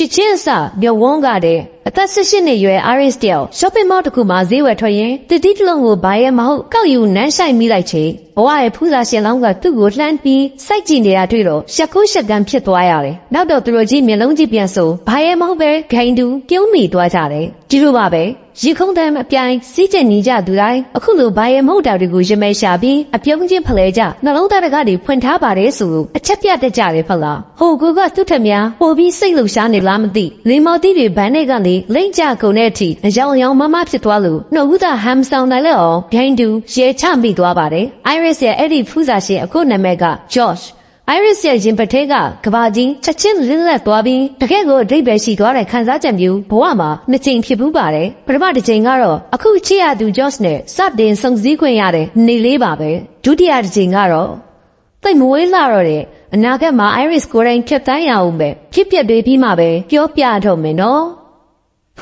ချစ်ချင်းအစမျောဝန်းကတဲ့အသက်18နှစ်ရွယ် Iris တယောက် shopping mall တစ်ခုမှာဈေးဝယ်ထွက်ရင်တတိတလုံးကိုဘာရဲ့မဟုတ်ကောက်ယူနမ်းဆိုင်မိလိုက်ချေဘဝရဲ့ဖူးစာရှင်လောင်းကသူ့ကိုလှမ်းပြီးစိုက်ကြည့်နေတာတွေ့တော့ရှက်ခိုးရှက်ကန်ဖြစ်သွားရတယ်။နောက်တော့သူတို့ကြီးမျက်လုံးကြီးပြန်ဆိုဘာရဲ့မဟုတ်ပဲဂိုင်းတူပြုံးမိသွားကြတယ်။ဒီလိုပါပဲရေခုံးတမ်းအပြိုင်စီးကျင်နေကြသူတိုင်းအခုလိုဘာရဲ့မဟုတ်တာတွေကိုရမဲရှာပြီးအပြုံးချင်းဖလဲကြနှလုံးသားတကားတွေဖွင့်ထားပါတယ်ဆိုလို့အချက်ပြတတ်ကြတယ်ဖလားဟိုကူကသူ့ထက်များပိုပြီးစိတ်လှုပ်ရှားနေလားမသိလေမော်တီတွေဘန်းတွေကနေလိမ့်ကြကုန်တဲ့အထိအယောင်ယောင်မမဖြစ်သွားလို့နှုတ်ဦးသားဟမ်ဆောင်နိုင်လဲအောင်ဂိုင်းတူရဲချမိသွားပါတယ် Iris ရဲ့အဲ့ဒီဖူးစာရှင်အခုနာမည်က Josh Iris ရဲ့ရင်ပထဲကကဘာကြီးချက်ချင်းလင်းလက်သွားပြီးတကယ်ကိုအဓိပ္ပာယ်ရှိသွားတဲ့ခံစားချက်မျိုးဘဝမှာနှစ်ကြိမ်ဖြစ်ပူးပါတယ်ပထမတစ်ကြိမ်ကတော့အခုချစ်ရသူ Josh နဲ့စတင်ဆုံစည်းခွင့်ရတဲ့နေလေးပါပဲဒုတိယတစ်ကြိမ်ကတော့သိပ်မဝေးလာတော့တဲ့အနာဂတ်မှာ Iris ကိုယ်တိုင်ဖြတ်တန်းရအောင်ပဲဖြစ်ပျက်တွေပြီးမှပဲပြောပြတော့မယ်နော်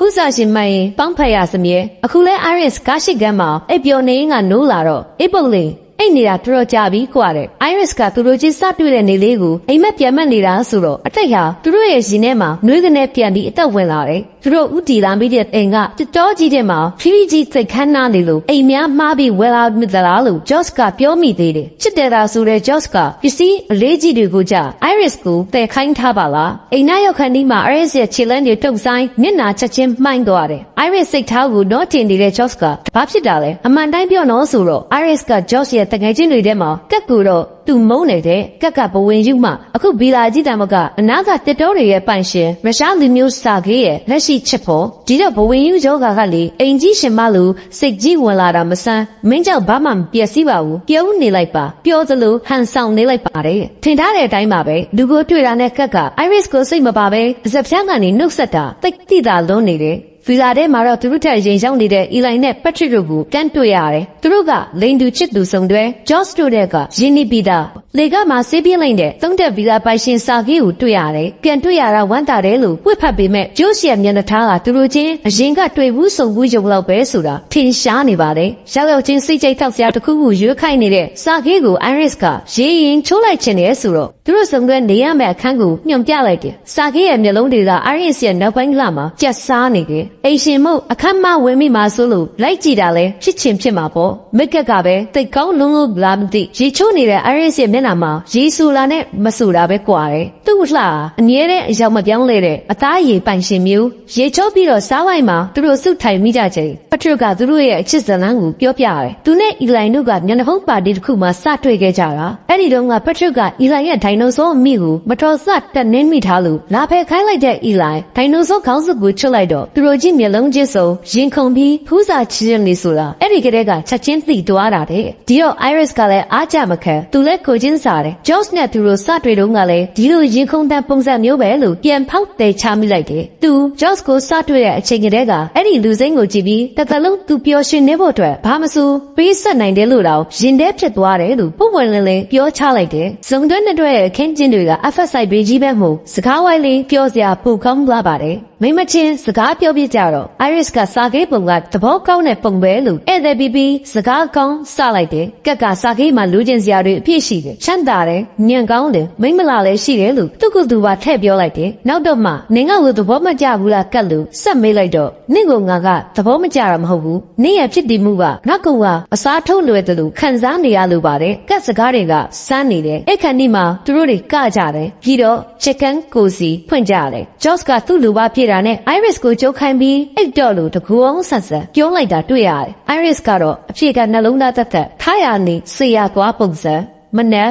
ဖူးစာရှင်မရင်ပေါင်းဖက်ရစမြဲအခုလဲ Iris ကားရှိကမ်းမှာအိပ်ပျော်နေရင်ကနိုးလာတော့အိပ်ပုတ်လေး အိတ်နေတာတော်တော်ကြာပြီကွာတဲ့ Iris ကသူတို့ချင်းစတွေ့တဲ့နေလေးကိုအိမ်မက်ပြန်မက်နေတာဆိုတော့အတိတ်ဟာသူတို့ရဲ့ရင်ထဲမှာနှွေးကနေပြန်ပြီးအသက်ဝင်လာတယ်သူတို့ဥတီလာမိတဲ့အိမ်ကတတော်ကြီးတဲ့မှာဖီဖီကြီးစိတ်ခမ်းနားနေလို့အိမ်များမှားပြီးဝယ်လာမိသလားလို့ Josh ကပြောမိသေးတယ်ချစ်တယ်သာဆိုတဲ့ Josh ကပစ္စည်းအလေးကြီးတွေကိုကြ Iris ကိုတည်ခိုင်းထားပါလားအိမ်နာရောက်ခန်းဒီမှာ Iris ရဲ့ခြေလမ်းတွေတုပ်ဆိုင်မျက်နာချက်ချင်းမှိုင်းသွားတယ် Iris စိတ်ထားကိုတော့တင်နေတဲ့ Josh ကဘာဖြစ်တာလဲအမှန်တိုင်းပြောနော်ဆိုတော့ Iris က Josh ရဲ့တငယ်ချင်းတွေထဲမှာကက်ကူတော့သူမုန်းနေတဲ့ကက်ကဘဝင်ယူမှအခုဘီလာကြီးတံမကအနာကတစ်တော်တွေရဲ့ပိုင်ရှင်ရုရှားလူမျိုးစာခေးရဲ့လက်ရှိချစ်ဖို့ဒီတော့ဘဝင်ယူယောဂါကလေအိမ်ကြီးရှင်မလို့စိတ်ကြီးဝင်လာတာမဆန်းမင်းကြောင့်ဘာမှမပျက်စီးပါဘူးပြုံးနေလိုက်ပါပြောသလိုဟန်ဆောင်နေလိုက်ပါတယ်ထင်ထားတဲ့အတိုင်းပါပဲလူကိုတွေ့တာနဲ့ကက်က Iris ကိုစိတ်မပါပဲဇက်ဖြန်းကနေနှုတ်ဆက်တာတိတ်တိတာလွန်းနေတယ် ဗီလာထဲမှာတော့သူတို့ထက်ရင်ရောက်နေတဲ့အီလိုင်နဲ့ပက်ထရစ်တို့ကိုကန်တွေ့ရတယ်။သူတို့ကလိန်တူချစ်သူစုံတွဲဂျော့စ်တို့တဲ့ကယင်းနီပီတာလေကမှာဆေးပြင်းလိုက်တဲ့သုံးတက်ဗီလာပိုင်ရှင်စာကြီးကိုတွေ့ရတယ်။ပြန်တွေ့ရတာဝမ်းသာတယ်လို့ဝှက်ဖတ်ပေမဲ့ဂျိုးရှီရဲ့မျက်နှာထားကသူတို့ချင်းအရင်ကတွေ့ဘူးစုံဘူးရုံလောက်ပဲဆိုတာထင်ရှားနေပါတယ်။ရောက်ရောက်ချင်းစိတ်ကြိုက်ထောက်စရာတစ်ခုခုရွေးခိုင်းနေတဲ့စာကြီးကို Iris ကရေးရင်ချိုးလိုက်ချင်တယ်ဆိုတော့သူတို့စုံတွဲနေရမယ့်အခန်းကိုညွန်ပြလိုက်တယ်။စာကြီးရဲ့မျက်လုံးတွေက Iris ရဲ့နောက်ပိုင်းကလာမှာကြက်စားနေတယ်။အိမ်ရှင်မို့အခန်းမဝင်မိမှာဆိုလို့လိုက်ကြည့်တာလဲဖြစ်ချင်ဖြစ်မှာပေါ့။မက်ကက်ကပဲတိတ်ကောင်းလုံးလုံးလာမသိရေချိုးနေတဲ့ Iris ရဲ့မျက်နှာမှာရေဆူလာနဲ့မဆူတာပဲကွာတယ်။သူ့လှအမြဲတမ်းအယောင်မပြောင်းလဲတဲ့အသားရည်ပိုင်ရှင်မျိုးရေချိုးပြီးတော့စားဝိုင်းမှာသူတို့စုထိုင်မိကြချိန်ပထရကသူတို့ရဲ့အချစ်ဇလန်းကိုပြောပြရတယ်။သူနဲ့အီလိုင်တို့ကမျက်နှာဖုံးပါတီတစ်ခုမှစတွေ့ခဲ့ကြတာ။အဲ့ဒီတုန်းကပထရကအီလိုင်ရဲ့ဒိုင်နိုဆောအမိကိုမတော်စတက်နှင်းမိထားလို့လာဖယ်ခိုင်းလိုက်တဲ့အီလိုင်ဒိုင်နိုဆောခေါင်းစုပ်ကိုချွတ်လိုက်တော့သူတို့ကြီးမျက်လုံးချင်းစုံရင်ခုန်ပြီးဖူးစာချစ်နေဆိုတာအဲ့ဒီကလေးကချက်ချင်းသိသွားတာတဲ့ဒီတော့ Iris ကလည်းအားကြမခံသူလည်းကိုချင်းစားတယ် Jones နဲ့သူတို့စတွေ့တုန်းကလည်းဒီလိုရင်ခုန်တဲ့ပုံစံမျိုးပဲလို့ပြန်ဖောက်တဲ့ချမိလိုက်တယ်သူ Jones ကိုစတွေ့တဲ့အချိန်ကတည်းကအဲ့ဒီလူစိမ်းကိုကြည့်ပြီးတစ်သက်လုံးသူပျော်ရွှင်နေဖို့အတွက်ဘာမဆိုပေးဆက်နိုင်တယ်လို့တော့ရင်ထဲဖြစ်သွားတယ်လို့ပုံဝင်လင်းလင်းပြောချလိုက်တယ်ဇုံတွဲနဲ့တွဲရဲ့အခင်းကျင်းတွေက FSI ဘေးကြီးပဲမို့စကားဝိုင်းလေးပြောစရာပိုကောင်းလာပါတယ်မိမချင်းစကားပြောပြကြတော့ Iris ကစာကေးပုံကသဘောကောင်းတဲ့ပုံပဲလို့ဧည့်သည်ပြီးပြီးစကားကောင်းစလိုက်တယ်ကက်ကစာကေးမှာလူချင်းစရာတွေအပြည့်ရှိတယ်ချမ်းသာတယ်ညံကောင်းတယ်မိမလာလည်းရှိတယ်လို့သူကသူပါထည့်ပြောလိုက်တယ်နောက်တော့မှနင်ကကိုသဘောမကျဘူးလားကက်လို့ဆက်မေးလိုက်တော့နင့်ကငါကသဘောမကျတာမဟုတ်ဘူးနင့်ရဲ့ဖြစ်တည်မှုကငါ့ကောင်ကအစားထုတ်လွယ်တယ်လို့ခံစားနေရလို့ပါတယ်ကက်စကားတွေကစမ်းနေတယ်အဲ့ခါနီမှာသူတို့တွေကကြတယ်ပြီးတော့ chicken ကိုစီဖွင့်ကြတယ် Josh ကသူ့လူပါဖြစ်တာနဲ့ Iris ကိုကြိုးခိုင်းပြီးအိတ်တော့လို့တကူအောင်ဆက်ဆက်ပြောလိုက်တာတွေ့ရတယ် Iris ကတော့အဖြစ်ကနှလုံးသားသက်သက်ထားရနေဆေးရသွားပုံစံမနဲ့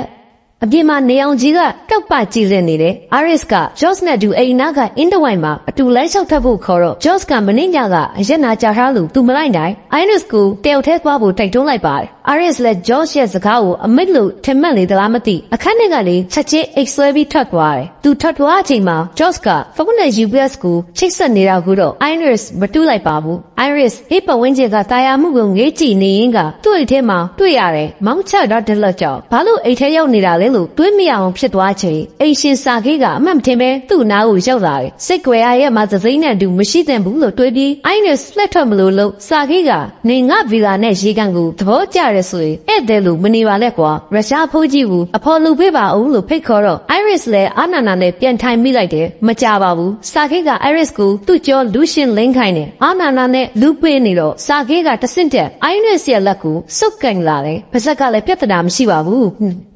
အပြင်မှာနေအောင်ကြီးကကောက်ပကြည့်စင်နေတယ်။ Aris က Joss နဲ့တူအိမ်နာကအင်းတဝိုင်မှာအတူလမ်းလျှောက်ထပ်ဖို့ခေါ်တော့ Joss ကမင်းညကအရက်နာကြာထားလို့သူမလိုက်နိုင်။ Iris ကိုတယောက်ထဲသွားဖို့တိုက်တွန်းလိုက်ပါတယ်။ Aris လည်း Joss ရဲ့စကားကိုအမိတ်လို့ထင်မှတ်လေသလားမသိ။အခန်းထဲကလေချက်ချင်းအိတ်ဆွဲပြီးထွက်သွားတယ်။သူထွက်သွားတဲ့အချိန်မှာ Joss ကဖုန်းနဲ့ UPS ကိုချိတ်ဆက်နေတာကိုတော့ Iris မတူးလိုက်ပါဘူး။ Iris ဟိပဝင်းကျကတာယာမှုကိုငေးကြည့်နေရင်ကသူ့အိတ်ထဲမှာတွေ့ရတယ်။မောင်းချတော့တလက်ကြောင့်ဘာလို့အိတ်ထဲရောက်နေတာလဲလို့တွေးမိအောင်ဖြစ်သွားချိန်အိမ်ရှင်စာခေးကအမှန်မထင်ပဲသူ့နားကိုရောက်လာတယ်။စိတ်ကြွယ်ရရဲ့မှာသစိမ့်နဲ့တူမရှိသင့်ဘူးလို့တွေးပြီး Iris လက်ထွက်မလို့လို့စာခေးကနေငါဗီလာနဲ့ရေကန်ကိုသဘောကျတယ်ရတယ်ဆိုရင်ဧည့်သည်လို့မနေပါနဲ့ကွာရုရှားဖိုးကြီးကိုအဖော်လူပေးပါအောင်လို့ဖိတ်ခေါ်တော့ Iris လည်းအာနာနာနဲ့ပြန်ထိုင်မိလိုက်တယ်မကြပါဘူးစာခေတ်က Iris ကိုသူ့ကြောလူရှင်လင်းခိုင်းတယ်အာနာနာနဲ့လူပေးနေတော့စာခေတ်ကတဆင့်တက် Iris ရဲ့လက်ကိုစုပ်ကင်လာတယ်ပါဇက်ကလည်းပြဿနာမရှိပါဘူး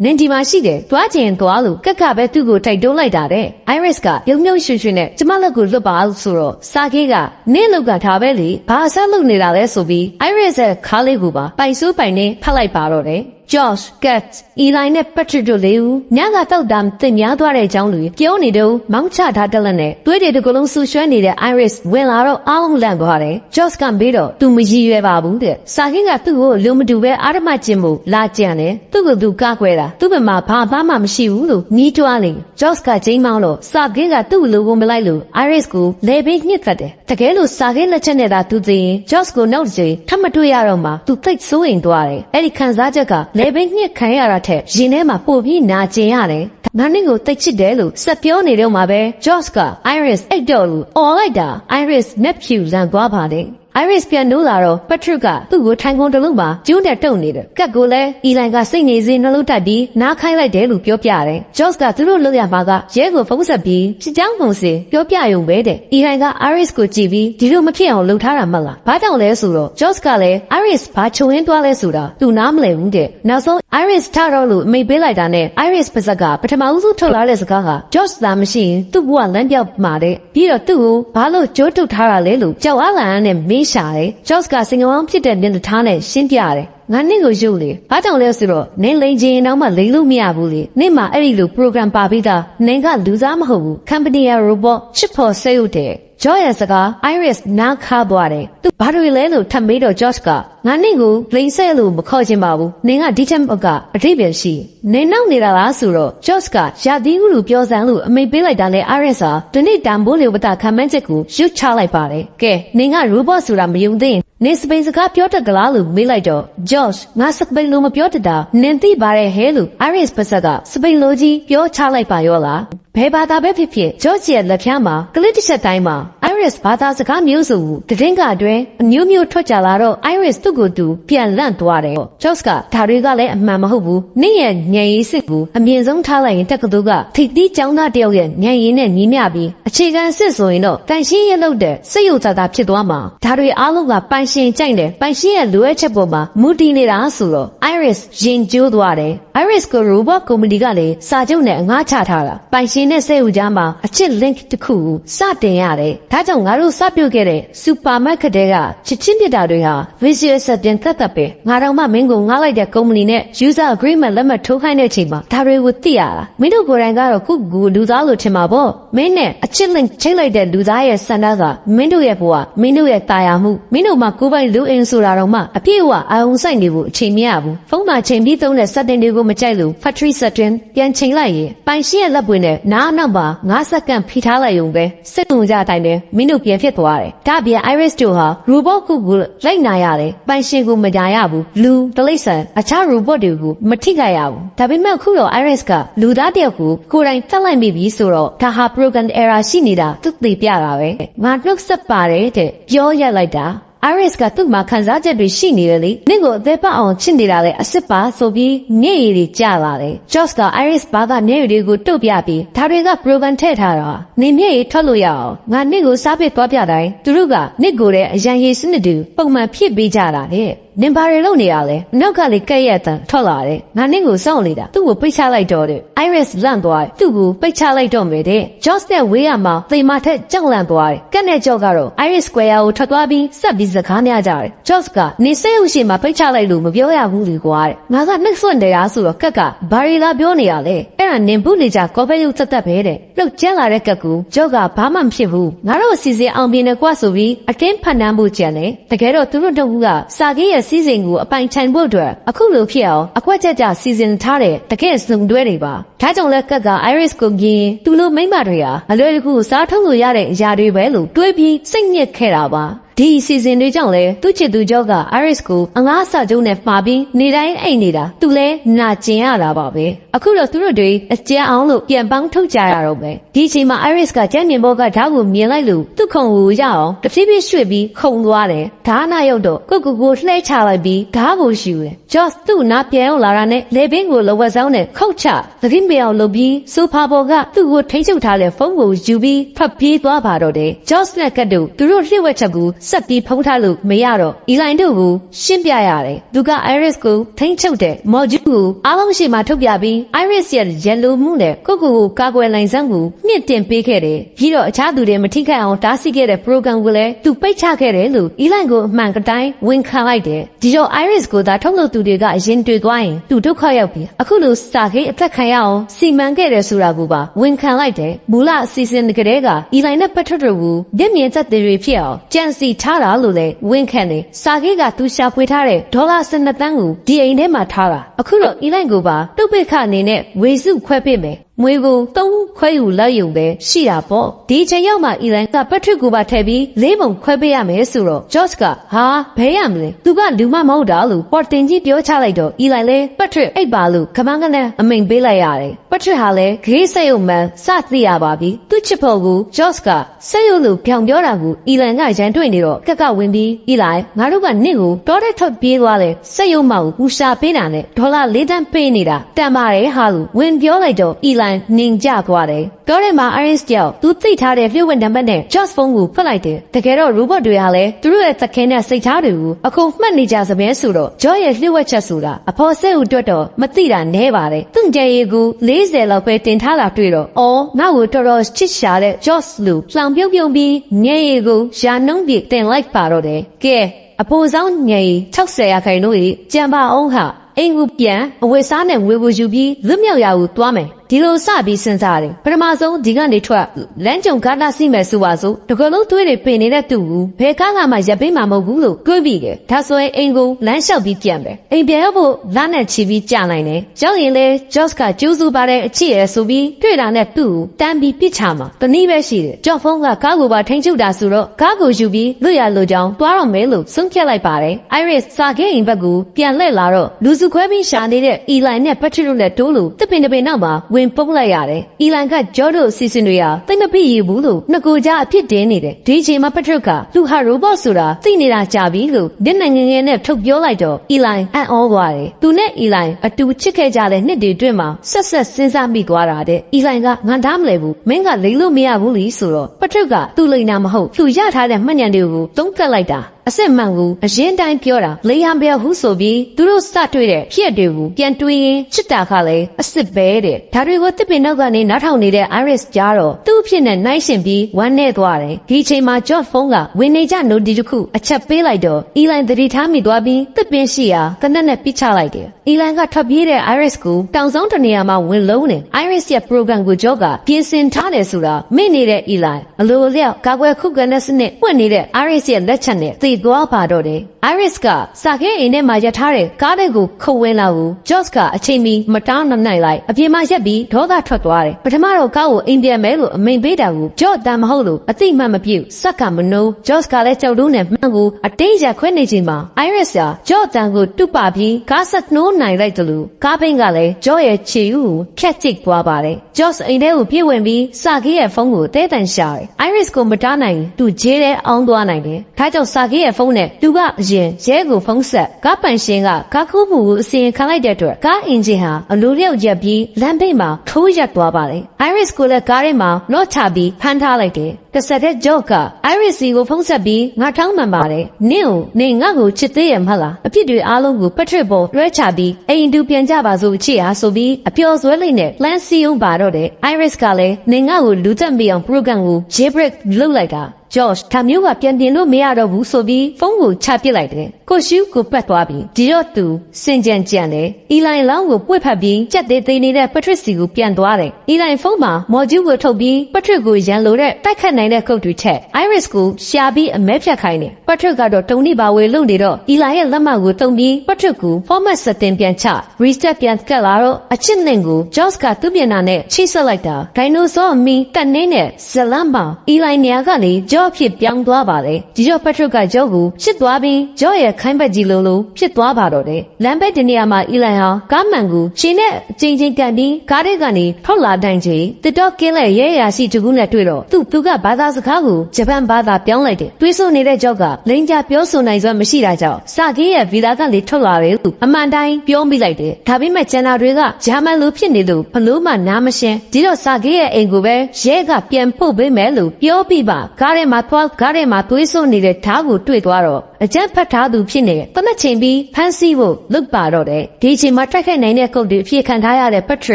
နင်ဒီမှာရှိတယ်တွားချင်တွားလို့ကက်ကပဲသူ့ကိုတိုက်တွန်းလိုက်တာတဲ့ Iris ကပြုံးပြုံးရွှင်ရွှင်နဲ့ကျမလက်ကိုလွတ်ပါလို့ဆိုတော့စာခေတ်ကနင့်လောက်ကထားပဲလေဘာအဆက်လုပ်နေတာလဲဆိုပြီး Iris ရဲ့ခါးလေးကိုပါပိုင်ဆိုးပိုင်နဲ့ဖတ်လိုက်ပါတော့တယ် Josh, Kat, Eli နဲ့ Patrick တို့လေးဦးညကတောက်တာတင်များသွားတဲ့အကြောင်းလူပြောနေတော့မောင်းချထားတဲ့လက်နဲ့သွေးတွေတကလုံးဆူရွှဲနေတဲ့ Iris ဝင်လာတော့အားလုံးလန့်သွားတယ်။ Josh ကမေးတော့သူမရည်ရွယ်ပါဘူးတဲ့။စာခင်းကသူ့ကိုလုံမတူပဲအာရမကျင်မှုလာကြံတယ်။သူ့ကိုသူကကွဲတာသူ့ဘက်မှာဘာမှမှမရှိဘူးလို့နီးတွားနေ။ Josh ကချိန်မောင်းတော့စာခင်းကသူ့လိုကိုမလိုက်လို့ Iris ကိုလေဘေးညှစ်သက်တယ်။တကယ်လို့စာခင်းလက်ချက်နဲ့သာသူသိရင် Josh ကိုနောက်တစ်ချိန်ထပ်မတွေ့ရတော့မှသူသိတ်ဆိုးရင်သွားတယ်။အဲ့ဒီခံစားချက်ကလေဘေးညှစ်ခံရတာထက်ရင်ထဲမှာပိုပြီးနာကျင်ရတယ်။ငါနဲ့ကိုတိတ်ချစ်တယ်လို့ဆက်ပြောနေတော့မှပဲ Josh က Iris အိတ်တော့လို့អော်လိုက်တာ Iris Nephew လန်သွားပါတယ်။ Iris ပြန်နိုးလာတော့ Patrick ကသူ့ကိုထိုင်ကုန်တစ်လုံးမှာကျူးတဲ့တုံနေတယ်။ကတ်ကိုလည်း Eli ကစိတ်နေစေနှလုံးတိုက်ပြီးနားခိုင်းလိုက်တယ်လို့ပြောပြတယ်။ Josh ကသူတို့လုပ်ရမှာကရဲကိုဖုန်းဆက်ပြီးဖြစ်ကြောင်းပုံစံပြောပြရုံပဲတဲ့။ Eli က Iris ကိုကြည့်ပြီးဒီလိုမဖြစ်အောင်လုပ်ထားတာမဟုတ်လား။ဘာကြောင့်လဲဆိုတော့ Josh ကလည်း Iris ဘာချုံရင်းသွားလဲဆိုတာသူနားမလည်ဘူးတဲ့။နောက်ဆုံး Iris ထတော့လို့အမိတ်ပေးလိုက်တာနဲ့ Iris ပါဇက်ကပထမဦးဆုံးထုတ်လာတဲ့စကားက Josh သာမရှိရင်သူ့ဘဝလမ်းပြောက်မှာတဲ့။ပြီးတော့သူ့ကိုဘာလို့ကြိုးထုတ်ထားတာလဲလို့ကြောက်အားလန်နဲ့မေးရှာတယ်။ Josh ကစင်ကဝမ်းဖြစ်တဲ့မျက်နှာထားနဲ့ရှင်းပြတယ်။ ငါနင့်ကိုရုပ်လေဘာကြောင့်လဲဆိုတော့နင်းလိန်ချင်ရင်တော့မှလိန်လို့မရဘူးလေနင့်မှာအဲ့ဒီလို program ပါပြီးသားနင်ကလူစားမဟုတ်ဘူး company ရ robot chip ဖို့ဆေးဥတဲ့ Joy ရဲ့စကား Iris နားခါသွားတယ်သူဘာတွေလဲလို့ထပ်မေးတော့ Josh ကငါနင့်ကိုလိန်ဆဲလို့မခေါ်ချင်ပါဘူးနင်ကဒီချက်ဘက်ကအတိတ်ပြန်ရှိနင်နောက်နေတာလားဆိုတော့ Josh ကရာသီဥတုပြောစမ်းလို့အမိတ်ပေးလိုက်တာနဲ့ Iris ဟာဒီနေ့တန်ဖိုးလေဝတခံမှန်းချက်ကိုရွတ်ချလိုက်ပါတယ်ကဲနင်က robot ဆိုတာမယုံသေးရင် နေစပိန်စကားပြောတတ်ကလားလို့မေးလိုက်တော့ Josh ငါစပိန်လိုမပြောတတ်တာနင်သိပါတယ်ဟဲလို့ Iris ပါဆက်ကစပိန်လိုကြီးပြောချလိုက်ပါရောလားဘယ်ဘာသာပဲဖြစ်ဖြစ် George ရဲ့လက်ဖြားမှာကလစ်တစ်ချက်တိုင်းမှာ Iris ဘာသာစကားမျိုးစုံကိုတည်င်းကအတွင်းအမျိုးမျိုးထွက်ကြလာတော့ Iris သူ့ကိုယ်သူပြန်လန့်သွားတယ်။ George ကဒါတွေကလည်းအမှန်မဟုတ်ဘူး။နင့်ရဲ့ညံရည်စစ်ကိုအမြင့်ဆုံးထားလိုက်ရင်တက္ကသိုလ်ကထိပ်သီးကျောင်းသားတယောက်ရဲ့ညံရည်နဲ့ညီမျှပြီး အခြေခံစစ်ဆိုရင်တော့တန်ရှင်းရလုပ်တဲ့စိတ်ယုတ်သားသားဖြစ်သွားမှာ။ဒါတွေအားလုံးကပိုင်ရှင်ကြိုက်တယ်။ပိုင်ရှင်ရဲ့လိုအပ်ချက်ပေါ်မှာမူတည်နေတာဆိုတော့ Iris ရင်ကျိုးသွားတယ်။ Iris ကို robot company ကလည်းစာချုပ်နဲ့အငှားချထားတာ။ပိုင်ရှင်နဲ့စိတ်ဦးကြားမှာအချစ် link တစ်ခုကိုစတင်ရတယ်။ဒါကြောင့်ငါတို့စပြုတ်ခဲ့တဲ့ supermarket တွေကချစ်ချင်းပြတာတွေဟာ visual ဆက်တင်သက်သက်ပဲ။ငါတော့မှမင်းကိုငှားလိုက်တဲ့ company နဲ့ user agreement လက်မှတ်ထိုးခိုင်းတဲ့အချိန်မှာဒါတွေကိုသိရတာ။မင်းတို့ကိုယ်တိုင်ကတော့ခုကူလူသားလို့ထင်မှာပေါ့။မင်းနဲ့အချစ် link ချိတ်လိုက်တဲ့လူသားရဲ့စန္ဒကမင်းတို့ရဲ့ဘဝမင်းတို့ရဲ့တာယာမှုမင်းတို့မှာကိုယ်ပိုင်လူအင်ဆိုတာတော့မှအပြည့်အဝအာရုံစိုက်နေဖို့အချိန်မရဘူး။ဖုန်းမှာချိန်ပြီးသုံးတဲ့ setting တွေကိုမကြိုက်လို့ factory setting ပြန်ချိန်လိုက်ရင်ပိုင်ရှင်ရဲ့လက်ပွင့်နဲ့နားအနောက်မှာ9စက္ကန့်ဖိထားလိုက်ရုံပဲစိတ်ဝင်ကြတိုင်းပဲမင်းတို့ပြန်ဖြစ်သွားတယ်။ဒါပြန် Iris တို့ဟာ robot ခုကိုလိုက်နာရတယ်။ပိုင်ရှင်ကိုမကြားရဘူး။လူတလိษံအခြား robot တွေကိုမထိခိုက်ရဘူး။ဒါပေမဲ့ခုတော့ Iris ကလူသားတယောက်ကိုကိုယ်တိုင်ဖက်လိုက်မိပြီဆိုတော့ဒါဟာ program error ရှိနေတာသူသိပြတာပဲ။ငါနှုတ်ဆက်ပါတယ်တဲ့ပြောရက်လိုက်တာ Iris ကသူ့မှာခံစားချက်တွေရှိနေတယ်လေနင့်ကိုအသက်ပတ်အောင်ချစ်နေတာလေအစ်စ်ပါဆိုပြီးမျက်ရည်တွေကျလာတယ် Josh က Iris ဘာကမျက်ရည်တွေကိုတုတ်ပြပြီးဒါတွေက program ထည့်ထားတာနင်မျက်ရည်ထွက်လို့ရအောင်ငါနင့်ကိုစားပစ်သွားပြတိုင်းသူတို့ကနင့်ကိုတဲ့အရန်ရည်စနစ်တူပုံမှန်ဖြစ်ပေးကြတာတဲ့နင်ဘာတွေလုပ်နေရလဲနောက်ကလေကဲ့ရဲ့အတန်ထွက်လာတယ်ငါနင့်ကိုစောင့်နေတာသူ့ကိုပိတ်ချလိုက်တော့တဲ့ Iris လန့်သွားတယ်သူ့ကိုပိတ်ချလိုက်တော့မယ်တဲ့ Josh နဲ့ဝေးရမှာသေမာထက်ကြောက်လန့်သွားတယ်ကက်နဲ့ကြောက်ကတော့ Iris Square ကိုထွက်သွားပြီးဆက်ပြီးစကားများကြတယ် Josh ကနေစိတ်ဥရှိမှာပိတ်ချလိုက်လို့မပြောရဘူးလေကွာတဲ့ငါကနှိပ်ဆွတ်နေတာဆိုတော့ကက်ကဘာရီလာပြောနေရလဲအဲ့ဒါနင်ဘူးလေကြကောပဲရုပ်သက်သက်ပဲတဲ့လှုပ်ကျန်းလာတဲ့ကက်ကူကြောက်ကဘာမှမဖြစ်ဘူးငါတို့အစီအစဉ်အောင်ပြင်းနေကွာဆိုပြီးအတင်းဖန်တန်းဖို့ကြံတယ်တကယ်တော့သူတို့တို့ကစာကြီးရဲ့စီစဉ်ကိုအပိုင်ခြံဖို့အတွက်အခုလိုဖြစ်အောင်အကွက်ချက်ကြစီစဉ်ထားတဲ့တကယ်စုံတွဲတွေပါဒါကြောင့်လက်ကက်က Iris ကိုမြင်သူလိုမိမ့်မတွေဟာအလွယ်တကူစားထုတ်လို့ရတဲ့အရာတွေပဲလို့တွေးပြီးစိတ်ညစ်ခဲ့တာပါ ဒီဒီအစီအစဉ်တွေကြောင့်လဲသူ့ချစ်သူကြောက Iris ကိုအငားစာချုပ်နဲ့မှာပြီးနေတိုင်းအိတ်နေတာသူလဲနာကျင်ရတာပါပဲအခုတော့သူတို့တွေအကျဉ်အောင်လို့ပြန်ပေါင်းထုတ်ကြရတော့ပဲဒီအချိန်မှာ Iris ကကြက်မြင်ဘောကဓာတ်ကိုမြင်လိုက်လို့သူ့ခုံကိုရအောင်တဖြည်းဖြည်းရွှေ့ပြီးခုံသွားတယ်ဓာနာရောက်တော့ကိုကိုကိုလှဲချလိုက်ပြီးဓာတ်ကိုရှူတယ် Joss သူ့နာပြန်အောင်လာတာနဲ့လေဘင်းကိုလောဝက်ဆောင်နဲ့ခုတ်ချသတိမအောင်လုပ်ပြီးဆိုဖာပေါ်ကသူ့ကိုထိမ့်ချုပ်ထားတဲ့ဖုန်းကိုယူပြီးဖတ်ပြေးသွားပါတော့တယ် Joss နဲ့ကတ်တို့သူတို့လျှို့ဝှက်ချက်ကိုဆက်ပြီးဖုံးထားလို့မရတော့ Eli တို့ကိုရှင်းပြရတယ်သူက Iris ကိုထိမ့်ချုပ်တဲ့ module ကိုအားလုံးရှိမှထုတ်ပြပြီး Iris ရဲ့ yellow မှုနဲ့ကိုကိုကိုကာကွယ်နိုင်စမ်းကိုမြင့်တင်ပေးခဲ့တယ်ပြီးတော့အခြားသူတွေမထိခိုက်အောင်တားဆီးခဲ့တဲ့ program ကိုလည်းသူပိတ်ချခဲ့တယ်လို့ Eli ကိုအမှန်ကတိုင်းဝန်ခံလိုက်တယ်ဒီတော့ Iris ကိုသာထုတ်လုပ်သူတွေကအရင်တွေ့သွားရင်သူဒုက္ခရောက်ပြီအခုလိုစာခေးအသက်ခံရအောင်စီမံခဲ့တယ်ဆိုတာကိုပါဝန်ခံလိုက်တယ်မူလအစီအစဉ်ကလေးက Eli နဲ့ပတ်ထတို့ကိုမျက်မြင်သက်သေတွေဖြစ်အောင်ကြံစီထားတာလို့လည်းဝန်ခံတယ်စာခေးကသူရှာဖွေထားတဲ့ဒေါ်လာ12တန်းကိုဒီအိမ်ထဲမှာထားတာအခုတော့ Eli ကိုပါတုတ်ပိတ်ခအနေနဲ့ဝေစုခွဲပေးမယ် မွေကိုသုံးခွဲယူလိုက်ယူပဲရှိတာပေါ့ဒီအချိန်ရောက်မှအီလန်ကပတ်ထရစ်ကိုပါထည့်ပြီးလေးပုံခွဲပေးရမယ်ဆိုတော့ဂျော့စ်ကဟာဘဲရမလဲသူကလူမမဟုတ်တာလို့ပေါ်တင်ကြီးပြောချလိုက်တော့အီလန်လည်းပတ်ထရစ်အိတ်ပါလို့ခမန်းကနဲ့အမိန်ပေးလိုက်ရတယ်ပတ်ထရစ်ဟာလည်းဂရေးဆက်ယုံမှန်စသိရပါပြီသူ့ချစ်ဖို့ကိုဂျော့စ်ကဆက်ယုံလို့ပြောင်ပြောတာကိုအီလန်ကရန်တွေ့နေတော့ကက်ကဝင်ပြီးအီလိုင်ငါတို့ကနင့်ကိုတောတဲ့ထွက်ပြေးသွားတယ်ဆက်ယုံမကိုဦးရှာပေးတာနဲ့ဒေါ်လာ၄တန်းပေးနေတာတန်ပါတယ်ဟာလို့ဝင်ပြောလိုက်တော့အီလိုင်နင်ကြသွားတယ်။တောထဲမှာ Iris တယောက်သူသိထားတဲ့လျှို့ဝှက်နံပါတ်နဲ့ Joss ဖုန်းကိုဖတ်လိုက်တယ်။တကယ်တော့ robot တွေဟာလည်းသူတို့ရဲ့သခင်နဲ့စိတ်ထားတွေကိုအခုမှတ်နေကြစပဲဆိုတော့ Joy ရဲ့လျှို့ဝှက်ချက်ဆိုတာအဖော်ဆက်ဦးအတွက်တော့မသိတာနဲပါတယ်။သူ့ကြံရည်ကို40လောက်ပဲတင်ထားတာတွေ့တော့အော်ငါ့ကိုတော်တော်ချစ်ရှာတဲ့ Joss လို့လှောင်ပြုံးပြုံးပြီးညံရည်ကိုရာနှုံးပြတင်လိုက်ပါတော့တယ်။ကဲအဖိုးဆောင်ညံ60ရာခိုင်နှုန်းကြီးကြံပါအောင်ဟာအိမ်ကိုပြန်အဝတ်စားနဲ့ငွေကိုယူပြီးလွတ်မြောက်ရာကိုသွားမယ် ဒီလိုစပြီးစဉ်းစားတယ်ပထမဆုံးဒီကနေထွက်လမ်းကြုံကားတာစီမယ်ဆိုပါစို့တကယ်လို့သွေးတွေပင်နေတဲ့သူကိုဘယ်ကားကမှရပ်ပေးမှာမဟုတ်ဘူးလို့တွေးပြီးတယ်ဒါဆိုရင်အိမ်ကိုလမ်းလျှောက်ပြီးပြန်ပဲအိမ်ပြန်ရောက်ဖို့လမ်းနဲ့ချီပြီးကြာနိုင်တယ်ရောက်ရင်လေဂျော့စ်ကကျိုးစုပါတဲ့အချစ်ရဲဆိုပြီးတွေ့တာနဲ့သူ့ကိုတန်းပြီးပစ်ချမှာတနည်းပဲရှိတယ်ကြော့ဖုန်းကကားကိုပါထိန်ချုပ်တာဆိုတော့ကားကိုယူပြီးလွတ်ရလို့ကြောင်းတွားတော့မဲလို့ဆုံးဖြတ်လိုက်ပါတယ် Iris စာခဲ့အိမ်ဘက်ကိုပြန်လှည့်လာတော့လူစုခွဲပြီးရှာနေတဲ့ Eli နဲ့ Patrick တို့နဲ့တိုးလို့တစ်ပင်တစ်ပင်နောက်မှာဝင်ပုတ်လိုက်ရတယ်။ Eli ကဂျော့တို့အစီအစဉ်တွေဟာသိမဖြစ်ရဘူးလို့နှစ်ကိုကြားအဖြစ်တင်းနေတယ်။ဒီအချိန်မှာ Patrick ကလူဟာ robot ဆိုတာသိနေတာကြာပြီလို့မျက်နှာငယ်ငယ်နဲ့ထုတ်ပြောလိုက်တော့ Eli အံ့ဩသွားတယ်။သူနဲ့ Eli အတူချစ်ခဲ့ကြတဲ့နှစ်တွေအတွင်းမှာဆက်ဆက်စဉ်းစားမိသွားတာတဲ့။ Eli ကငါသားမလဲဘူး။မင်းကလိမ့်လို့မရဘူးလीဆိုတော့ Patrick ကသူ့လိန်နာမဟုတ်သူရထားတဲ့မှတ်ဉာဏ်တွေကိုသုံးကပ်လိုက်တာ။အစစ်မှန်ကိုအရင်တိုင်းပြောတာလေဟန်ဘယ်ဟုဆိုပြီးသူတို့စတွေ့တဲ့ဖြစ်တွေကိုပြန်တွေးရင်ချစ်တာခလည်းအစစ်ပဲတဲ့ဒါတွေကိုတစ်ပင်နောက်ကနေနားထောင်နေတဲ့ Iris ကြားတော့သူ့အဖြစ်နဲ့နှိုင်းရှင်ပြီးဝမ်းနဲ့သွားတယ်ဒီအချိန်မှာ George ဖုန်းကဝင်နေကြ note တစ်ခုအချက်ပေးလိုက်တော့ Elin သတိထားမိသွားပြီးတစ်ပင်ရှိရာတနက်နဲ့ပြစ်ချလိုက်တယ် Elin ကထွက်ပြေးတဲ့ Iris ကိုတောင်ဆောင်တနေရာမှာဝင်လုံးတယ် Iris ရဲ့ program ကို George ကပြင်ဆင်ထားတယ်ဆိုတာမိနေတဲ့ Elin အလိုလျောက်ကာကွယ်ခုခံတဲ့စနစ်ပွင့်နေတဲ့ Iris ရဲ့လက်ချက်နဲ့သေသွားပါတော့တယ် Iris ကစာခဲအိမ်ထဲမှာရထားတဲ့ကားတွေကိုခုတ်ဝင်းလာကို George ကအချိန်မီမတားမနိုင်လိုက်အပြင်မှာရက်ပြီးဒေါသထွက်သွားတယ်ပထမတော့ကားကိုအိမ်ပြန်မဲလို့အမိန်ပေးတာကို George တန်မဟုတ်လို့အသိမှတ်မပြုတ်စက်ကမနိုး George ကလည်းကြောက်လို့နဲ့မှန်ကိုအတိတ်ရခွဲနေချိန်မှာ Iris က George တန်ကိုတုပပြီးကားဆက်နှိုးနိုင်လိုက်တယ်လို့ကားပိန်းကလည်း George ရဲ့ခြေဦးကိုဖြတ်ကျိတ်သွားပါတယ် George အိမ်ထဲကိုပြေးဝင်ပြီးစာကေးရဲ့ဖုန်းကိုတဲတန်ရှာတယ် Iris ကိုမတားနိုင်သူဂျေးတဲ့အောင်းသွားနိုင်တယ်ဒါကြောင့်စာကေးရဲ့ဖုန်းနဲ့သူကအရင်ရဲကိုဖုန်းဆက်ကားပန်ရှင်ကကားခိုးမှုကိုအစီရင်ခံလိုက်တဲ့အတွက်ကားအင်ဂျင်ဟာအလိုလျောက်ရက်ပြီးလမ်းဘေးမှာထိုးရက်သွားပါတယ်။ Iris ကိုလည်းကားထဲမှာလော့ချပြီးဖမ်းထားလိုက်တယ်။တစ်ဆက်တည်း Joe က Iris စီကိုဖုန်းဆက်ပြီးငါထောင်းမှန်ပါတယ်။နင့်ကိုနင်ငါ့ကိုချစ်သေးရဲ့မဟုတ်လား။အဖြစ်တွေအားလုံးကို Patrick ပေါ်လွှဲချပြီးအိမ်တူပြန်ကြပါစို့ချစ်အားဆိုပြီးအပျော်စွဲလေးနဲ့လမ်းစီးအောင်ပါတော့တယ်။ Iris ကလည်းနင်ငါ့ကိုလူတက်မိအောင် program ကို jailbreak လုပ်လိုက်တာ George ဒါမျိုးကပြန်တင်လို့မရတော့ဘူးဆိုပြီးဖုန်းကိုချပစ်လိုက်တယ်။ကိုရှူးကိုပတ်သွားပြီးဒီတော့သူစင်ကြံကြံတယ်။ Eli လောင်းကိုပွေ့ဖက်ပြီးကြက်သေးသေးနေတဲ့ Patrick စီကိုပြန်သွားတယ်။ Eli ဖုန်းမှာ module ကိုထုတ်ပြီး Patrick ကိုရန်လိုတဲ့တိုက်ခတ်နိုင်တဲ့ကုတ်တွေထက် Iris ကိုရှာပြီးအမဲဖြတ်ခိုင်းတယ်။ Patrick ကတော့တုံနိပါဝေလုံနေတော့ Eli ရဲ့လက်မှတ်ကိုတုံပြီး Patrick ကို format setting ပြန်ချ reset ပြန်ကတ်လာတော့အချစ်နှင်ကို George ကသူ့ပြန်နာနဲ့ချိတ်ဆက်လိုက်တာ dinosaur မီတက်နေတဲ့ဇလန်မှာ Eli နေရာကနေကြော့အဖြစ်ပြောင်းသွားပါတယ်ဒီတော့ပက်ထရုတ်ကကြော့ကိုရှစ်သွားပြီးကြော့ရဲ့ခိုင်းဘက်ကြီးလိုလိုဖြစ်သွားပါတော့တယ်လမ်းဘက်ဒီနေရာမှာအီလိုင်ဟာကားမှန်ကိုရှင်နဲ့အချိန်ချင်းကန်ပြီးကားထဲကနေထွက်လာတိုင်းချိန်တစ်တော့ကင်းလက်ရဲရရှိတကူနဲ့တွေ့တော့သူ့သူကဘာသာစကားကိုဂျပန်ဘာသာပြောင်းလိုက်တယ်တွေးဆိုနေတဲ့ကြော့ကလိန်ကြပြောဆိုနိုင်စွမ်းမရှိတာကြောင့်စကေးရဲ့ဗီလာကလေထွက်လာတယ်လို့အမှန်တိုင်းပြောမိလိုက်တယ်ဒါပေမဲ့ကျန်တာတွေကဂျာမန်လိုဖြစ်နေလို့ဘလို့မှနားမရှင်းဒီတော့စကေးရဲ့အိမ်ကိုပဲရဲကပြန်ပို့ပေးမယ်လို့ပြောပြီးပါကားထဲမှာသွားကားထဲမှာသွေးစွနေတဲ့ဓာတ်ကိုတွေ့သွားတော့အကြက်ဖတ်ထားသူဖြစ်နေတယ်တနက်ချိန်ပြီးဖမ်းဆီးဖို့လုပ်ပါတော့တယ်ဒီအချိန်မှာတိုက်ခိုက်နိုင်တဲ့ကုတ်တွေအဖြစ်ခံထားရတဲ့ပက်ထရ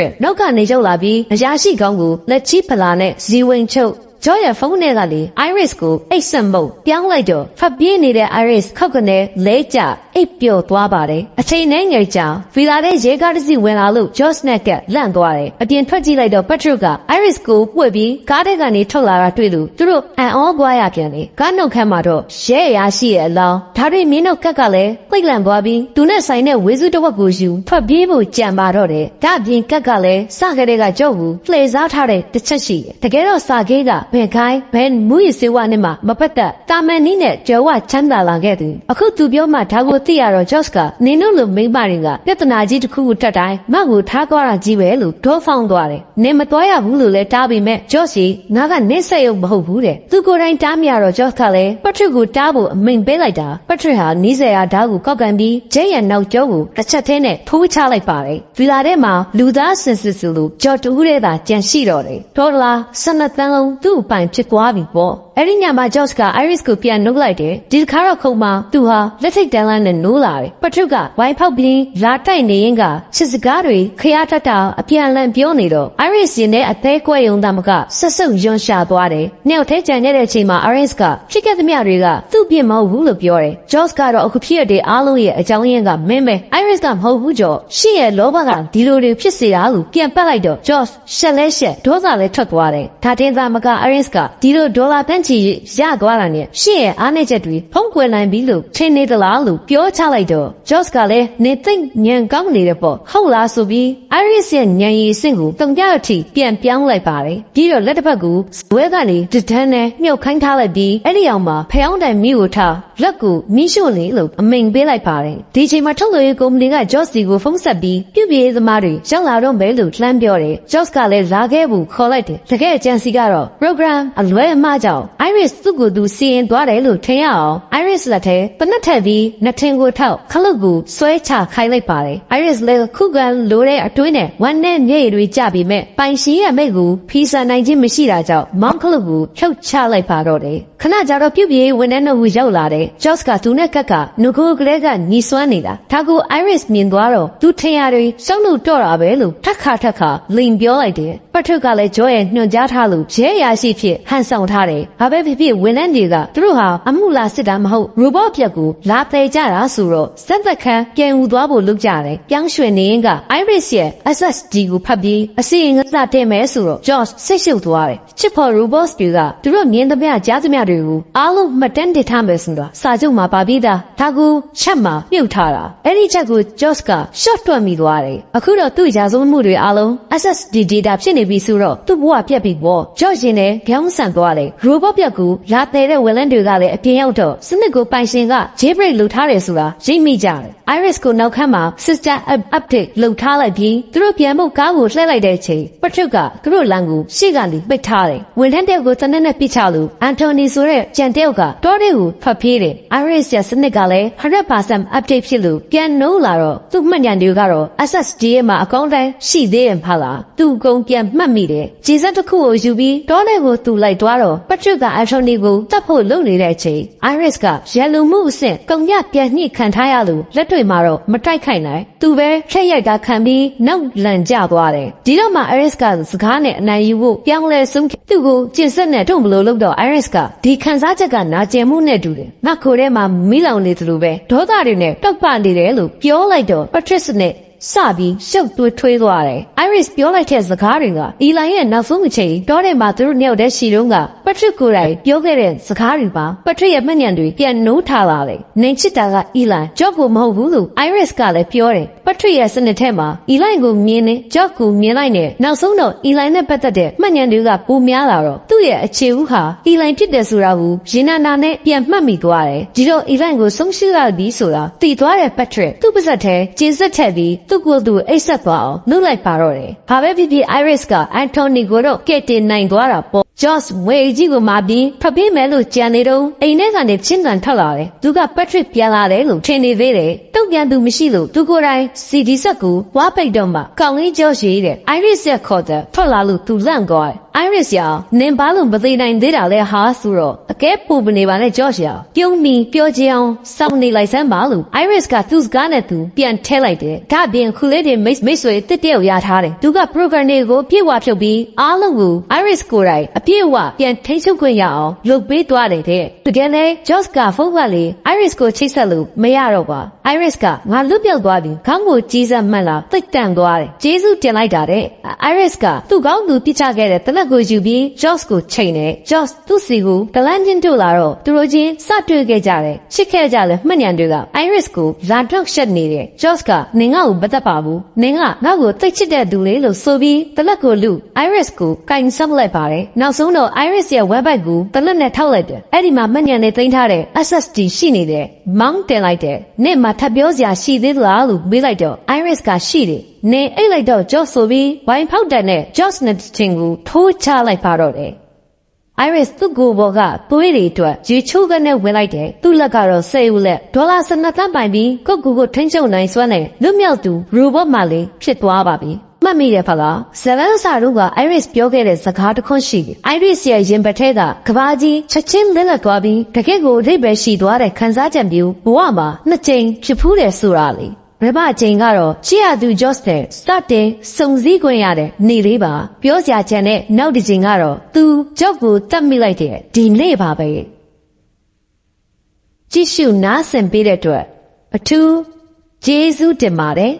စ်နောက်ကနေရောက်လာပြီးအရာရှိကောင်းကိုလက်ချီဖလာနဲ့ဇီဝင်ချုပ် ဂျော်ရဲ့ဖုန်းထဲကလေ Iris ကိုအိတ်ဆက်မုတ်ပြောင်းလိုက်တော့ဖပ်ပြေးနေတဲ့ Iris ခောက်ကနေလဲကျအိတ်ပျော်သွားပါတယ်အချိန်နဲ့ငယ်ကြာဗီလာတဲ့ရေကားတစ်စီးဝင်လာလို့ Josh နဲ့ကလန့်သွားတယ်အပြင်ထွက်ကြည့်လိုက်တော့ Patrick က Iris ကိုပွေပြီးကားထဲကနေထုတ်လာတာတွေ့လို့သူတို့အံ့ဩသွားရပြန်တယ်ကားနှုတ်ခမ်းမှာတော့ရဲရရှိရဲ့အလောင်းဒါတွေမင်းတို့ကက်ကလည်းသိတ်လန့်သွားပြီးသူနဲ့ဆိုင်တဲ့ဝေစုတစ်ဝက်ကိုယူထွက်ပြေးဖို့ကြံပါတော့တယ်ဒါအပြင်ကက်ကလည်းစကတဲ့ကကြောက်ဘူးလှည့်စားထားတဲ့တစ်ချက်ရှိတယ်တကယ်တော့စာကေးကဘယ်ခိုင်းဘယ်မူရစေဝနဲ့မှမပတ်သက်တာမန်နီးနဲ့ကျော်ဝချမ်းသာလာခဲ့သူအခုသူပြောမှဒါကိုသိရတော့ Josh ကနင်တို့လိုမိန်းမတွေကပြဿနာကြီးတစ်ခုကိုတက်တိုင်းမကိုထားသွားတာကြီးပဲလို့ဒေါဖောင်းသွားတယ်နင်မသွားရဘူးလို့လဲတားပေမဲ့ Josh ကြီးငါကနင့်ဆက်ရုပ်မဟုတ်ဘူးတဲ့သူကိုယ်တိုင်တားမြတော့ Josh ကလည်း Patrick ကိုတားဖို့အမိန်ပေးလိုက်တာ Patrick ဟာနီးစရာဓာတ်ကိုကောက်ကန်ပြီးဂျဲရန်နောက်ကျောကိုတစ်ချက်သေးနဲ့ထိုးချလိုက်ပါတယ်ဗီလာထဲမှာလူသားစင်စစ်စလို့ကြော်တူးတဲ့သာကြံရှိတော့တယ်ဒေါ်လာ12တန်းလုံးသူ့အပိုင်ဖြစ်သွားပြီပေါ့အဲ့ဒီညမှာ Josh က Iris ကိုပြန်နှုတ်လိုက်တယ်ဒီတစ်ခါတော့ခုံမှာသူဟာလက်ထိတ်တန်းလန်းနဲ့နိုးလာတယ်ပထုကဝိုင်ဖောက်ပြီးလာတိုက်နေရင်ကချစ်စကားတွေခရထထအပြန်လန်ပြောနေတော့ Iris ရင်နဲ့အသေးကွဲယုံသားမကဆက်ဆုပ်ယွန်ရှာသွားတယ်။နှစ်ယောက်ထဲကြံတဲ့အချိန်မှာ Iris ကဖြစ်ခဲ့သမျှတွေကသူ့ပြစ်မဟုတ်ဘူးလို့ပြောတယ်။ Josh ကတော့အခုဖြစ်ရတဲ့အားလုံးရဲ့အကြောင်းရင်းကမင်းပဲ Iris ကမဟုတ်ဘူးကြောရှင့်ရဲ့လောဘကဒီလိုတွေဖြစ်စေတာလို့ပြန်ပတ်လိုက်တော့ Josh ရှက်လဲရှက်ဒေါသလဲထွက်သွားတယ်။ဒါတင်သားမက Iris ကဒီလိုဒေါ်လာတန်းချီရသွားတာနဲ့ရှင့်ရဲ့အားနည်းချက်တွေဖုံးကွယ်နိုင်ပြီလို့ထင်နေသလားလို့ပြောချလိုက်တော့ Josh ကလည်းနေသိမ့်ညံကောင်းနေတယ်ပေါ့ဟုတ်လားဆိုပြီး Iris ရဲ့ညံရည်စင့်ကိုတုံပြအထိပြန်ပြောင်းလိုက်ပါတယ်ပြီးတော့လက်တစ်ဖက်ကိုဇွဲကနေတဒန်းနဲ့မြုပ်ခိုင်းထားလိုက်ပြီးအဲ့ဒီအောင်မှာဖျောင်းတိုင်မိကိုထားလက်ကိုမိရှို့လေလို့အမိန်ပေးလိုက်ပါတယ်ဒီချိန်မှာထုတ်လို့ရေးကုမ္ပဏီက Josh စီကိုဖုန်းဆက်ပြီးပြုပြေးသမားတွေရောက်လာတော့မယ်လို့လှမ်းပြောတယ် Josh ကလည်းလာခဲ့ဘူးခေါ်လိုက်တယ်တကယ်အကြံစီကတော့ program အလွဲအမှားကြောင့် Iris သူ့ကိုယ်သူစီရင်သွားတယ်လို့ထင်ရအောင် Iris လက်ထဲပနက်ထက်ပြီးနှစ်ထင်ကိုထောက်ခလုတ်ကိုဆွဲချခိုင်းလိုက်ပါတယ် Iris လည်းခုခံလိုတဲ့အတွေးနဲ့ဝမ်းနဲ့မျက်ရည်တွေကျပြီးမဲ့ပိုင်ရှင်ရဲ့မိတ်ကိုဖီဆန်နိုင်ခြင်းမရှိတာကြောင့်မောင်ခလုတ်ကိုဖြုတ်ချလိုက်ပါတော့တယ်ခဏကြာတော့ပြုတ်ပြေးဝန်ထမ်းတို့ကိုရောက်လာတယ် Josh ကသူနဲ့ကက်ကနုကိုကလေးကညီစွမ်းနေတာဒါကို Iris မြင်သွားတော့သူထင်ရတွေစောင့်လို့တော့တာပဲလို့ထက်ခါထက်ခါလိန်ပြောလိုက်တယ်ပထုကလည်း Joy ရဲ့ညွှန်ကြားထားလို့ရဲရာရှိဖြစ်ဟန်ဆောင်ထားတယ်ဘာပဲဖြစ်ဖြစ်ဝန်ထမ်းတွေကသူတို့ဟာအမှုလာစစ်တာမဟုတ် robot ပြက်ကိုလာပယ်ကြတာဆိုတော့စက်သက်ခန်းပြန်ယူသွားဖို့လုပ်ကြတယ်ပြောင်းရွှင်နေရင်က Iris ရဲ့ SSD ကိုဖတ်ပြီးအစီရင်ကစားတင်မယ်ဆိုတော့ Josh စိတ်ရှုပ်သွားတယ်ချစ်ဖို့ robots တွေကသူတို့မြင်သမျှကြားသမျှတွေကိုအားလုံးမှတ်တမ်းတင်ထားမယ်ဆိုတော့စာချုပ်မှာပါပြီးသားဒါကိုချက်မှာမြုပ်ထားတာအဲ့ဒီချက်ကို Josh က short တွက်မိသွားတယ်အခုတော့သူ့ရာဇဝတ်မှုတွေအားလုံး SSD data ဖြစ်နေပြီဆိုတော့သူ့ဘဝပြက်ပြီပေါ့ Josh ရင်နဲ့ခေါင်းဆန်သွားတယ် robot ပြက်ကိုလာတဲ့တဲ့ villain တွေကလည်းအပြင်ရောက်တော့စနစ်ကိုပိုင်ရှင်က jailbreak လုပ်ထားတယ်ဆိုတာရိပ်မိကြတယ် Iris ကိုနောက်ခန်းမှာ sister update လုပ်ထားလိုက်ပြီးသူတို့ပြန်ဖို့ကားကိုလှည့်လိုက်တဲ့အချိန်ပထက်ကသူတို့လမ်းကိုရှေ့ကနေပိတ်ထားတယ်ဝန်ထမ်းတယောက်ကိုတနက်နဲ့ပြစ်ချလို့အန်တိုနီဆိုတဲ့ကြံတယောက်ကတောထဲကိုဖတ်ပြေးတယ် Iris ရဲ့စနစ်ကလည်း100% update ဖြစ်လို့ပြန်နိုးလာတော့သူ့မှတ်ဉာဏ်တွေကတော့ SSD ရဲ့မှာအကောင့်တိုင်းရှိသေးရင်ဖလားသူ့အကုန်ပြန်မှတ်မိတယ်ဂျေဇက်တစ်ခုကိုယူပြီးတောထဲကိုသူ့လိုက်သွားတော့ပထက်ကအန်တိုနီကိုတတ်ဖို့လုပ်နေတဲ့အချိန် Iris ကရန်လူမှုအဆင့်ကုံရပြန်ညှိခံထားရလို့လက်တွေမှာတော့မတိုက်ခိုက်နိုင်သူပဲဖြက်ရိုက်တာခံပြီးနောက်လန်ကျသွားတယ်ဒီတော့မှ Iris ကစကားနဲ့အနိုင်ယူဖို့ပြောင်းလဲဆုံးသူ့ကိုကျင်ဆက်နဲ့တုံဘလို့လို့တော့ Iris ကဒီခံစားချက်ကနာကျင်မှုနဲ့တူတယ်ငါကိုယ်ထဲမှာမိလောင်နေသလိုပဲဒေါသတွေနဲ့တောက်ပနေတယ်လို့ပြောလိုက်တော့ Patrice နဲ့ စပြီးရှုပ်သွေးထွေးသွားတယ်။ Iris ပြောလိုက်တဲ့စကားတွေက။ Eli ရဲ့နောက်ဆုံးအချိန်တောထဲမှာသူတို့နှစ်ယောက်တည်းရှိတော့က Patrick ကိုယ်တိုင်ပြောခဲ့တဲ့စကားတွေပါ။ Patrick ရဲ့မှတ်ဉာဏ်တွေပြန်နိုးထားလာတယ်။နိုင်ချစ်တာက Eli Job ကိုမဟုတ်ဘူးလို့ Iris ကလည်းပြောတယ်။ Patrick ရဲ့စနစ်ထဲမှာ Eli ကိုမြင်နေ Job ကိုမြင်လိုက်နေနောက်ဆုံးတော့ Eli နဲ့ပတ်သက်တဲ့မှတ်ဉာဏ်တွေကပိုများလာတော့သူ့ရဲ့အခြေဦးဟာ Eli ဖြစ်တယ်ဆိုတာကို ရင်နာနာနဲ့ပြန်မှတ်မိသွားတယ်။ဒီတော့ Eli ကိုဆုံးရှုရပြီဆိုတာသိသွားတဲ့ Patrick သူ့ပါဇက်ထဲကျေစက်ထက်ပြီးသူ့ကိုယ်သူအိတ်ဆက်သွားအောင်နှုတ်လိုက်ပါတော့တယ်။ဘာပဲဖြစ်ဖြစ် Iris က Anthony ကိုတော့ကဲ့တင်နိုင်သွားတာပေါ့။ Joss ဝေကြီးကိုမာပြီးဖပေးမယ်လို့ကြံနေတော့အိမ်ထဲကနေချင်းတန်ထွက်လာတယ်။သူက Patrick ပြန်လာတယ်လို့ထင်နေသေးတယ်။တုံ့ပြန်သူမရှိလို့သူကိုယ်တိုင် CD ဆက်ကိုဝါပိတ်တော့မှကောင်းလေး Joss ရေးတဲ့ Iris ရဲ့ခေါ်တဲ့ထွက်လာလို့သူလန့်သွားတယ်။ Iris ရနင်ဘာလို့မသိနိုင်သေးတာလဲဟာဆိုတော့အကဲပူပနေပါနဲ့ Josh ရပြုံးပြီးပြောကြအောင်စောင့်နေလိုက်စမ်းပါလို့ Iris ကသူ့စကားနဲ့သူပြန်ထဲလိုက်တယ်။ဒါပြင်ခူလေးတွေမိတ်မိတ်ဆွေတစ်တယောက်ရထားတယ်။သူက program တွေကိုပြေဝဖြုတ်ပြီးအားလုံးကို Iris ကိုယ်တိုင်အပြည့်အဝပြန်ထိန်းချုပ်ခွင့်ရအောင်လုပ်ပေးသွားတယ်တဲ့။တကယ်လဲ Josh ကဖုန်းကလေ Iris ကိုချိတ်ဆက်လို့မရတော့ပါ။ Iris ကငါလွတ်ပြောက်သွားပြီ။ခေါင်းကိုကြီးစက်မှန်လာသိတ်တန့်သွားတယ်။ကျေးဇူးတင်လိုက်တာတဲ့။ Iris ကသူ့ကောင်းသူပြစ်ချခဲ့တဲ့တနက်ကိုယူပြီး Josh ကိုချိန်တယ်။ Josh သူ့စီကိုဒလန်ချင်းတို့လာတော့သူတို့ချင်းစတွေ့ခဲ့ကြတယ်။ချစ်ခဲ့ကြတယ်မှတ်ဉာဏ်တွေက Iris ကိုလာတော့ရှက်နေတယ်။ Josh ကနင်ငါ့ကိုမသက်ပါဘူး။နင်ကငါ့ကိုသိတ်ချစ်တဲ့သူလေလို့ဆိုပြီးတလက်ကိုလူ Iris ကိုကင်ဆပ်လိုက်ပါတယ်။နောက်ဆုံးတော့ Iris ရဲ့ website ကိုတလက်နဲ့ထောက်လိုက်တယ်။အဲ့ဒီမှာမှတ်ဉာဏ်နဲ့တင်ထားတဲ့ SSD ရှိနေတယ်။မောင်းတင်လိုက်တယ်။နင့်မှာထပ်ပြောစရာရှိသေးလားလို့မေးလိုက်တော့ Iris ကရှိတယ်။နေအိတ်လိုက်တော့ Josh ဆိုပြီးဝိုင်ဖောက်တဲ့နဲ့ Josh နဲ့တင်ကိုထိုးချလိုက်ပါတော့တယ်။ Iris သူ့ကိုယ်ပေါ်ကသွေးတွေအတွက်ရေချိုးကနေဝင်လိုက်တယ်သူ့လက်ကတော့ဆယ်ဦးလက်ဒေါ်လာစနစ်တန်းပိုင်ပြီးကိုယ့်ကိုယ်ကိုထိန်းချုပ်နိုင်စွမ်းနဲ့လွတ်မြောက်သူရိုဘတ်မှလေးဖြစ်သွားပါပြီ မှတ်မိတယ်ဖလားဇဗန်စာတို့က Iris ပြောခဲ့တဲ့စကားတစ်ခွန်းရှိတယ် Iris ရဲ့ရင်ပတ်ထဲကကဘာကြီးချက်ချင်းလစ်လက်သွားပြီးတကယ့်ကိုအဓိပ္ပာယ်ရှိသွားတဲ့ခံစားချက်မျိုးဘဝမှာနှစ်ကြိမ်ဖြစ်ဖူးတယ်ဆိုတာလေဘယ်မှအချိန်ကတော့ရှေ့ရသူ Joss တဲ့စတင်စုံစည်းခွင့်ရတဲ့နေလေးပါပြောစရာချင်တဲ့နောက်တစ်ချိန်ကတော့သူကြောက်ကိုတတ်မိလိုက်တဲ့ဒီနေ့ပါပဲကြည့်ရှုနားဆင်ပေးတဲ့အတွက်အထူးကျေးဇူးတင်ပါတယ်